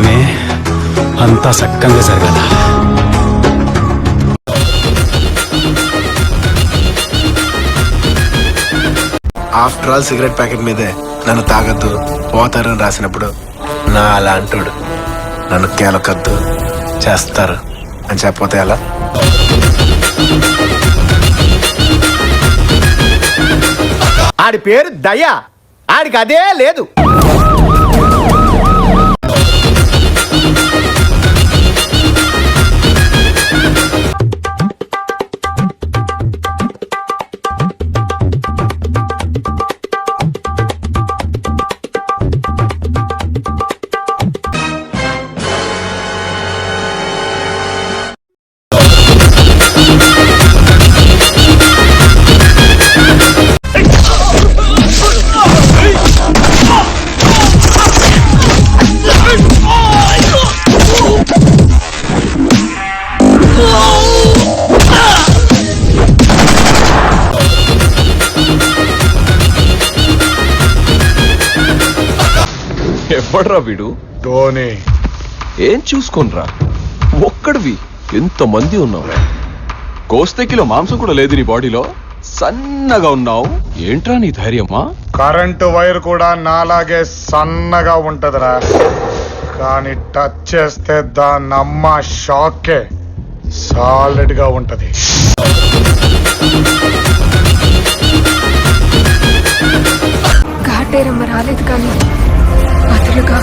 స్వామి అంతా సక్కంగా జరగాల. ఆఫ్టర్ ఆల్ సిగరెట్ ప్యాకెట్ మీదే నన్ను తాగొద్దు పోతారని రాసినప్పుడు నా అలా అంటాడు నన్ను కేలకద్దు చేస్తారు అని చెప్పపోతే ఎలా? ఆడి పేరు దయ ఆడికి అదే లేదు. ఎవడ్రా వీడు? ధోని. ఏం చూసుకోనరా? ఒక్కడివి. ఎంతమంది ఉన్నావు? కోస్తే కిలో మాంసం కూడా లేదు నీ బాడీలో? సన్నగా ఉన్నావు. ఏంట్రా నీ ధైర్యమా? కరెంటు వైర్ కూడా నాలాగే సన్నగా ఉంటదిరా. కానీ టచ్ చేస్తే దాని అమ్మ షాకే. సాలిడ్గా ఉంటది. ఘాటేరమ్మ రాలేదు కానీ బదులుగా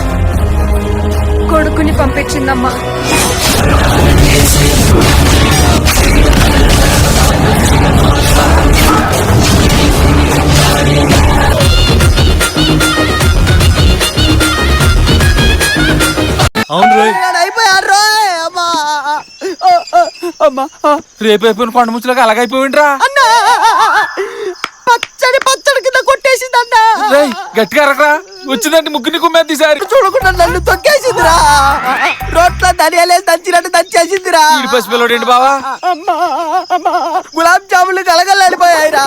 కొడుకుని పంపించిందమ్మా. అవును రోయ్. రేపు అయిపోయిన కొండ ముచ్చులకు అలాగైపోయిండ్రా? పచ్చడి పచ్చడి కింద కొట్టేసిందన్నా గట్టిగా అరకరా. వచ్చిందంటే ముగ్గురిని కుమ్మేది ఈసారి చూడకుండా నన్ను తొక్కేసిందిరా. రోట్ల ధనియాలే దంచినట్టు దంచేసిందిరా. ఈడి పసిపిల్లడు ఏంటి బావా? అమ్మా అమ్మా గులాబ్ జాములు కలగలాడిపోయాయిరా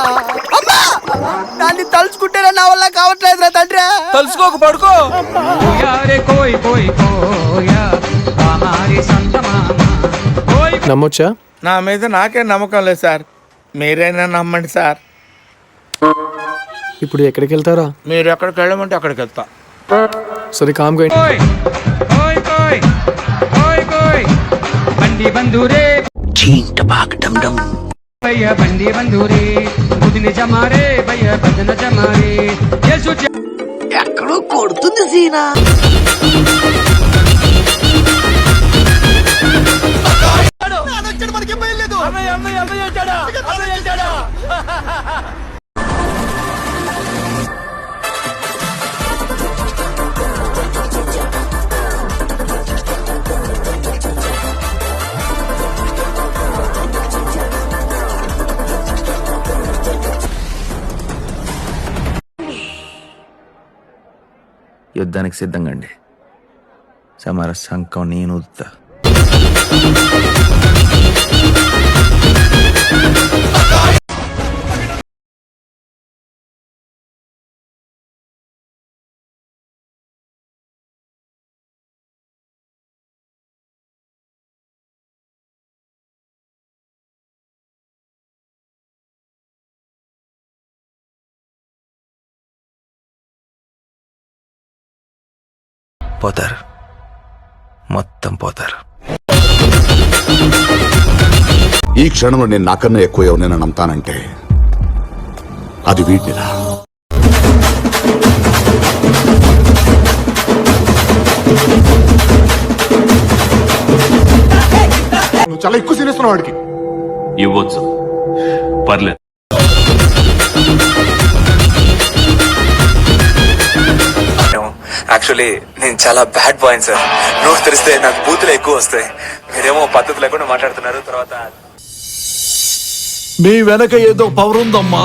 అమ్మా దాన్ని తలుచుకుంటేనే నా వల్ల కావట్లేదురా తండ్రి. తలుసుకోక పడుకో. నమ్మొచ్చా? నా మీద నాకే నమ్మకం లేదు సార్. మీరైనా నమ్మండి సార్. ఇప్పుడు ఎక్కడికి వెళ్తారా మీరు ఎక్కడికి వెళ్ళమంటే అక్కడికి వెళ్తా సరే కామ్గా బండి బంధురే. భయ్య బండి బంధురే జమారే భయ్య భజన జమారే. యేసు జ- ఎక్కడో కొడుతుంది సీనా. యుద్ధానికి సిద్ధంగా అండి సమర సంకం నేను పోతారు. మొత్తం పోతారు. ఈ క్షణంలో నేను నాకన్నా ఎక్కువ ఎవరినైనా నమ్ముతానంటే అది వీటిరా నువ్వు చాలా ఎక్కువ సీనిస్తున్నావు వాడికి. ఇవ్వచ్చు. పర్లేదు. యాక్చువల్లీ నేను చాలా బ్యాడ్ బాయ్ సార్. నోట్ తెరిస్తే నాకు బూతులు ఎక్కువ వస్తాయి. మీరేమో పద్ధతి లేకుండా మాట్లాడుతున్నారు తర్వాత మీ వెనక ఏదో పవర్ ఉందమ్మా.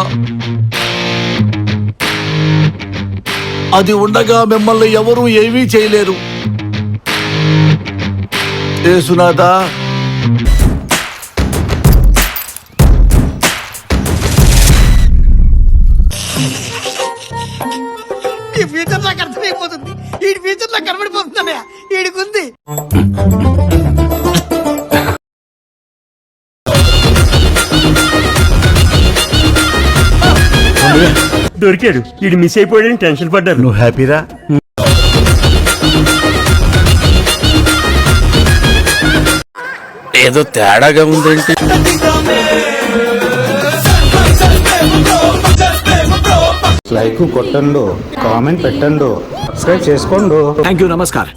అది ఉండగా మిమ్మల్ని ఎవరూ ఏమీ చేయలేరు. ఏసునాథా కనబడిపోతుందన్నయ్య. దొరికాడు. ఇది మిస్ అయిపోయాడని టెన్షన్ పడ్డారు. నువ్వు హ్యాపీరా? ఏదో తేడాగా ఉందేంటి? లైక్ కొట్టండు కామెంట్ పెట్టండు సబ్స్క్రైబ్ చేసుకోండు. థ్యాంక్ యూ నమస్కారం.